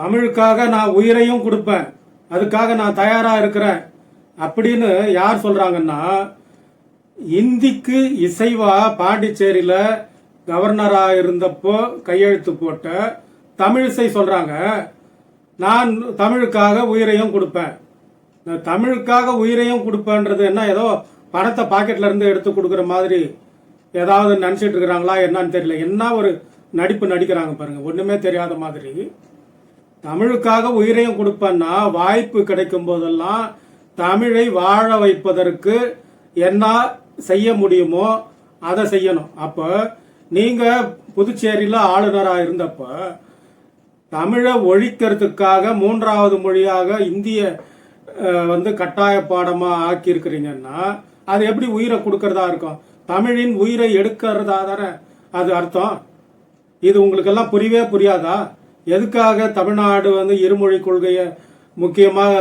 தமிழுக்காக நான் உயிரையும் கொடுப்பேன். அதுக்காக நான் தயாராக இருக்கிறேன். அப்படின்னு யார் சொல்கிறாங்கன்னா இந்திக்கு இசைவா பாண்டிச்சேரியில் கவர்னராக இருந்தப்போ கையெழுத்து போட்ட தமிழிசை சொல்கிறாங்க நான் தமிழுக்காக உயிரையும் கொடுப்பேன். நான் தமிழுக்காக உயிரையும் கொடுப்பேன்றது என்ன ஏதோ பணத்தை பாக்கெட்ல இருந்து எடுத்து கொடுக்குற மாதிரி ஏதாவது நினச்சிட்டு இருக்கிறாங்களா என்னன்னு தெரியல. என்ன ஒரு நடிப்பு நடிக்கிறாங்க பாருங்க ஒன்றுமே தெரியாத மாதிரி. தமிழுக்காக உயிரையும் கொடுப்பேன்னா வாய்ப்பு கிடைக்கும் போதெல்லாம் தமிழை வாழ வைப்பதற்கு என்ன செய்ய முடியுமோ அதை செய்யணும். அப்போ நீங்கள் புதுச்சேரியில் ஆளுநராக இருந்தப்போ தமிழை ஒழிக்கிறதுக்காக மூன்றாவது மொழியாக இந்திய வந்து கட்டாய பாடமாக ஆக்கியிருக்கிறீங்கன்னா அது எப்படி உயிரை கொடுக்கறதா இருக்கும்? தமிழின் உயிரை எடுக்கிறதா தானே? அது அர்த்தம். இது உங்களுக்கெல்லாம் புரியவே புரியாதா? எதுக்காக தமிழ்நாடு வந்து இருமொழி கொள்கையை முக்கியமாக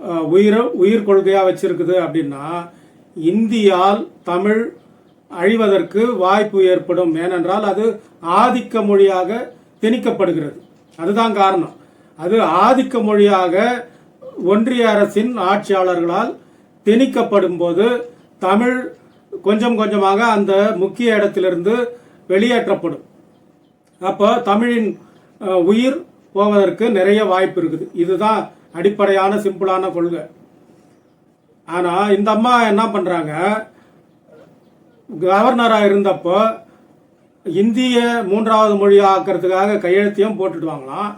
அஹ், உயிர உயிர் கொள்கையாக வச்சிருக்குது அப்படின்னா இந்தியால் தமிழ் அழிவதற்கு வாய்ப்பு ஏற்படும். ஏனென்றால் அது ஆதிக்க மொழியாக திணிக்கப்படுகிறது. அதுதான் காரணம். அது ஆதிக்க மொழியாக ஒன்றிய அரசின் ஆட்சியாளர்களால் திணிக்கப்படும் போது தமிழ் கொஞ்சம் கொஞ்சமாக அந்த முக்கிய இடத்திலிருந்து வெளியேற்றப்படும். அப்போ தமிழின் உயிர் போவதற்கு நிறைய வாய்ப்பு இருக்குது. இதுதான் அடிப்படையான சிம்பிளான கொள்கை. ஆனால் இந்த அம்மா என்ன பண்ணுறாங்க கவர்னராக இருந்தப்போ இந்திய மூன்றாவது மொழி ஆக்கிறதுக்காக கையெழுத்தையும் போட்டுடுவாங்களாம்.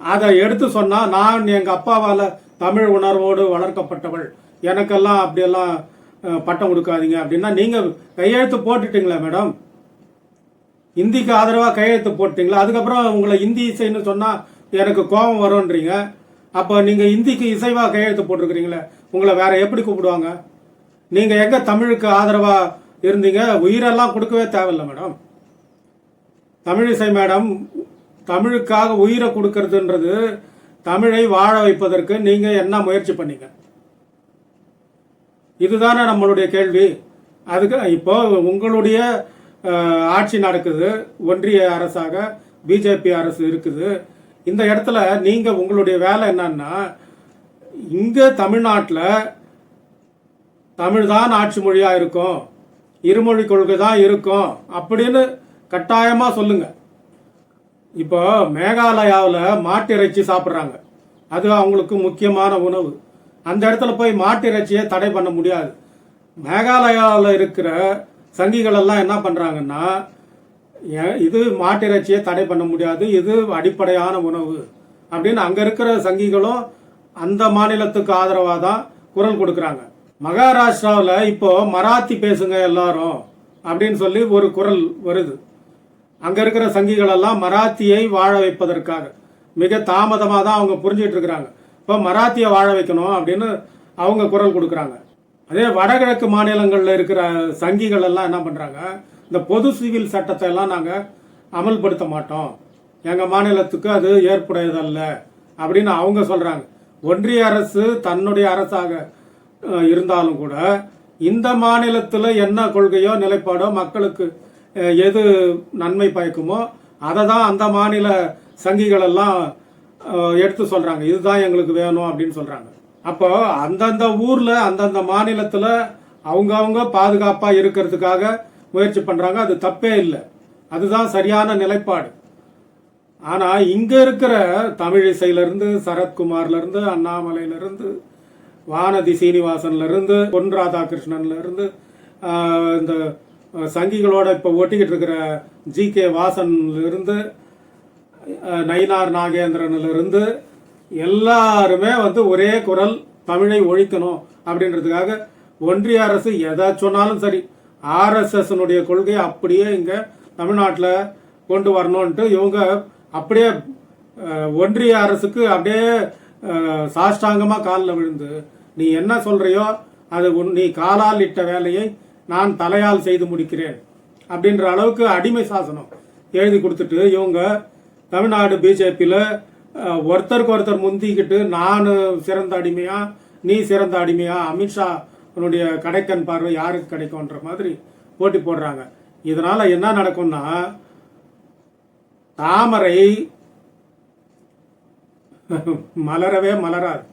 அதை எடுத்து சொன்னால் நான் எங்கள் அப்பாவால் தமிழ் உணர்வோடு வளர்க்கப்பட்டவள். எனக்கெல்லாம் அப்படியெல்லாம் பட்டம் கொடுக்காதீங்க அப்படின்னா நீங்கள் கையெழுத்து போட்டுட்டீங்களா மேடம். இந்திக்கு ஆதரவாக கையெழுத்து போட்டீங்களா? அதுக்கப்புறம் உங்களை இந்தி இசைன்னு சொன்னால் எனக்கு கோபம் வரும்ன்றீங்க. அப்போ நீங்கள் இந்திக்கு இசைவாக கையெழுத்து போட்டிருக்கிறீங்களே உங்களை வேற எப்படி கூப்பிடுவாங்க? நீங்கள் எங்கே தமிழுக்கு ஆதரவாக இருந்தீங்க? உயிரெல்லாம் கொடுக்கவே தேவையில்லை மேடம். தமிழிசை மேடம் தமிழுக்காக உயிரை கொடுக்கறதுன்றது தமிழை வாழ வைப்பதற்கு நீங்கள் என்ன முயற்சி பண்ணீங்க? இதுதானே நம்மளுடைய கேள்வி. அதுக்கு இப்போ உங்களுடைய ஆட்சி நடக்குது. ஒன்றிய அரசாக பிஜேபி அரசு இருக்குது. இந்த இடத்துல நீங்கள் உங்களுடைய வேலை என்னன்னா இங்கே தமிழ்நாட்டில் தமிழ் தான் ஆட்சி மொழியாக இருக்கும். இருமொழி கொள்கை தான் இருக்கும் அப்படின்னு கட்டாயமாக சொல்லுங்க. இப்போ மேகாலயாவில் மாட்டு இறைச்சி சாப்பிட்றாங்க. அது அவங்களுக்கு முக்கியமான உணவு. அந்த இடத்துல போய் மாட்டு இறைச்சியை தடை பண்ண முடியாது. மேகாலயாவில் இருக்கிற சங்கிகள் எல்லாம் என்ன பண்ணுறாங்கன்னா ஏ- இது மாட்டிறைச்சியை தடை பண்ண முடியாது இது அடிப்படையான உணவு அப்படின்னு அங்கே இருக்கிற சங்கிகளும் அந்த மாநிலத்துக்கு ஆதரவாக தான் குரல் கொடுக்குறாங்க. மகாராஷ்டிராவில் இப்போ மராத்தி பேசுங்க எல்லாரும் அப்படின்னு சொல்லி ஒரு குரல் வருது. அங்கே இருக்கிற சங்கிகள் எல்லாம் மராத்தியை வாழ வைப்பதற்காக மிக தாமதமாக தான் அவங்க புரிஞ்சிட்டு இருக்கிறாங்க. இப்போ மராத்தியை வாழ வைக்கணும் அப்படின்னு அவங்க குரல் கொடுக்குறாங்க. அதே வடகிழக்கு மாநிலங்களில் இருக்கிற சங்கிகள் எல்லாம் என்ன பண்ணுறாங்க இந்த பொது சிவில் சட்டத்தை எல்லாம் நாங்கள் அமல்படுத்த மாட்டோம். எங்கள் மாநிலத்துக்கு அது ஏற்புடையதல்ல அப்படின்னு அவங்க சொல்கிறாங்க ஒன்றிய அரசு தன்னுடைய அரசாக இருந்தாலும் கூட இந்த மாநிலத்தில் என்ன கொள்கையோ நிலைப்பாடோ மக்களுக்கு எது நன்மை பயக்குமோ அதை தான் அந்த மாநில சங்கிகள் எல்லாம் எடுத்து சொல்கிறாங்க இதுதான் எங்களுக்கு வேணும் அப்படின்னு சொல்கிறாங்க அப்போ அந்தந்த ஊர்ல அந்தந்த மாநிலத்துல அவங்க அவங்க பாதுகாப்பா இருக்கிறதுக்காக முயற்சி பண்றாங்க. அது தப்பே இல்லை. அதுதான் சரியான நிலைப்பாடு. ஆனா இங்க இருக்கிற தமிழிசையில இருந்து சரத்குமார்ல இருந்து அண்ணாமலையில இருந்து வானதி சீனிவாசன்ல இருந்து பொன் ராதாகிருஷ்ணன்ல இருந்து இந்த சங்கிகளோட இப்போ ஒட்டிக்கிட்டு இருக்கிற ஜி கே வாசன்ல இருந்து நயினார் நாகேந்திரன்ல இருந்து எல்லாருமே வந்து ஒரே குரல் தமிழை ஒழிக்கணும் அப்படின்றதுக்காக ஒன்றிய அரசு எதா சொன்னாலும் சரி ஆர்எஸ்எஸ்னுடைய கொள்கையை அப்படியே இங்கே தமிழ்நாட்டில் கொண்டு வரணும்ன்ட்டு இவங்க அப்படியே ஒன்றிய அரசுக்கு அப்படியே சாஷ்டாங்கமாக காலில் விழுந்து நீ என்ன சொல்கிறையோ அது உன் நீ காலால் இட்ட வேலையை நான் தலையால் செய்து முடிக்கிறேன் அப்படின்ற அளவுக்கு அடிமை சாசனம் எழுதி கொடுத்துட்டு இவங்க தமிழ்நாடு பிஜேபியில் ஒருத்தருக்கு ஒருத்தர் முந்திக்கிட்டு நான் சிறந்த அடிமையா நீ சிறந்த அடிமையா அமித்ஷா உன்னுடைய கடைக்கன் பார்வை யாருக்கு கிடைக்கும்ன்ற மாதிரி போட்டி போடுறாங்க. இதனால என்ன நடக்கும்னா தாமரை மலரவே மலராது.